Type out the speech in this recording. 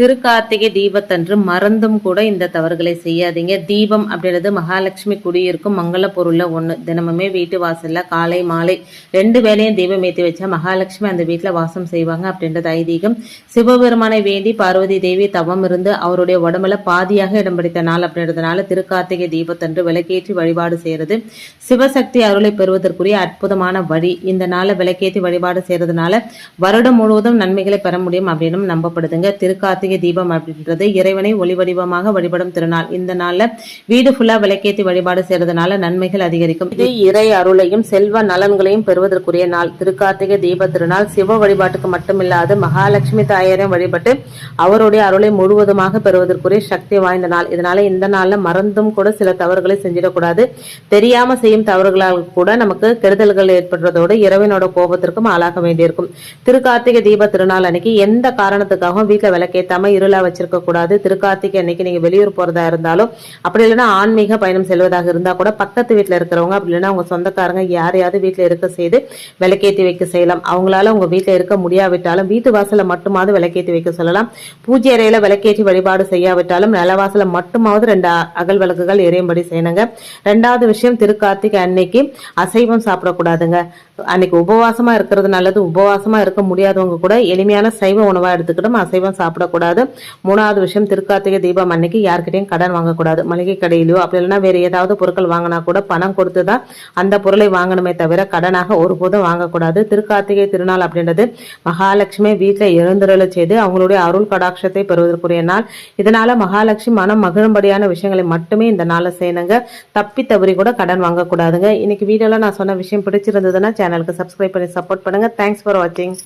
திருக்கார்த்திகை தீபத்தன்று மறந்தும் கூட இந்த தவறுகளை செய்யாதீங்க. தீபம் அப்படின்றது மகாலட்சுமி குடியிருக்கும் மங்கள பொருள்ல ஒண்ணு. தினமுமே வீட்டு வாசல்ல காலை மாலை ரெண்டு வேளையும் தீபம் ஏற்றி வச்சா மகாலட்சுமி அந்த வீட்டுல வாசம் செய்வாங்க அப்படின்றது ஐதீகம். சிவபெருமானை வேண்டி பார்வதி தேவி தவம் இருந்து அவருடைய உடம்புல பாதியாக இடம் பிடித்த நாள் அப்படின்றதுனால திருக்கார்த்திகை தீபத்தன்று விளக்கேற்றி வழிபாடு செய்யறது. சிவசக்தி அருளை பெறுவதற்குரிய அற்புதமான வழி. இந்த நாளை விளக்கேற்றி வழிபாடு செய்யறதுனால வருடம் முழுவதும் நன்மைகளை பெற முடியும் அப்படின்னு நம்பப்படுதுங்க. திருக்கார்த்திகை கார்த்திகை தீபம் அப்படின்றது இறைவனை ஒளி வடிவமாக வழிபடும் திருநாள். இந்த நாள்ல வீடு ஃபுல்லா விளக்கேற்றி வழிபாடு செய்யறதுனால நன்மைகள் அதிகரிக்கும். இது இறை அருளையும் செல்வ நலன்களையும் பெறுவதற்குரிய நாள். திருக்கார்த்திகை தீப திருநாள் சிவ வழிபாட்டுக்கு மட்டுமில்லாது மகாலட்சுமி தாயாரையும் வழிபட்டு அவருடைய அருளை முழுவதுமாக பெறுவதற்குரிய சக்தி வாய்ந்த நாள். இதனால இந்த நாள்ல மறந்தும் கூட சில தவறுகளை செஞ்சிடக்கூடாது. தெரியாம செய்யும் தவறுகளால் கூட நமக்கு கெடுதல்கள் ஏற்படுறதோடு இறைவனோட கோபத்திற்கும் ஆளாக வேண்டியிருக்கும். திருக்கார்த்திகை தீப திருநாள் அன்னைக்கு எந்த காரணத்துக்காகவும் வீட்டில் விளக்கேற்ற விளக்கேத்தாம இருளா வச்சிருக்க கூடாது. திருக்கார்த்திகை அன்னைக்கு நீங்க வெளியூர் போறதா இருந்தாலும் அப்படி இல்லைன்னா ஆன்மீக பயணம் செல்வதாக இருந்தா கூட பக்கத்து வீட்டுல இருக்கிறவங்க அப்படி இல்லைன்னா உங்க சொந்தக்காரங்க யாரையாவது வீட்டுல இருக்க செய்து விளக்கேத்தி வைக்க செய்யலாம். அவங்களால உங்க வீட்டுல இருக்க முடியாவிட்டாலும் வீட்டு வாசல்ல மட்டுமாவது விளக்கேத்தி வைக்க சொல்லலாம். பூஜை அறையில விளக்கேற்றி வழிபாடு செய்யாவிட்டாலும் நிலவாசல மட்டுமாவது ரெண்டு அகல் விளக்குகள் எரியும்படி செய்யணுங்க. ரெண்டாவது விஷயம் திருக்கார்த்திகை அன்னைக்கு அசைவம் சாப்பிடக்கூடாதுங்க. அன்னைக்கு உபவாசமா இருக்கிறது நல்லது. உபவாசமா இருக்க முடியாதவங்க கூட எளிமையான சைவ உணவா எடுத்துக்கிட்டும் அசைவம் சாப்பிடக்கூடாது. மூணாவது விஷயம் திருக்கார்த்திகை தீபம் அன்னைக்கு யார்கிட்டயும் கடன் வாங்கக்கூடாது. மளிகை கடையிலையோ அப்படி இல்லைன்னா வேறு ஏதாவது பொருட்கள் வாங்கினா கூட பணம் கொடுத்து தான் அந்த பொருளை வாங்கணுமே தவிர கடனாக ஒருபோதும் வாங்கக்கூடாது. திருக்கார்த்திகை திருநாள் அப்படின்றது மகாலட்சுமி வீட்டில் எழுந்தருள செய்து அவங்களுடைய அருள் கடாட்சத்தை பெறுவதற்குரிய நாள். இதனால மகாலட்சுமி மனம் மகிழும்படியான விஷயங்களை மட்டுமே இந்த நாளை செய்யணுங்க. தப்பி தவறி கூட கடன் வாங்கக்கூடாதுங்க. இன்னைக்கு வீடியோவில் நான் சொன்ன விஷயம் பிடிச்சிருந்ததுன்னா சேனலுக்கு சப்ஸ்கிரைப் பண்ணி சப்போர்ட் பண்ணுங்க. தேங்க்ஸ் ஃபார் வாட்சிங்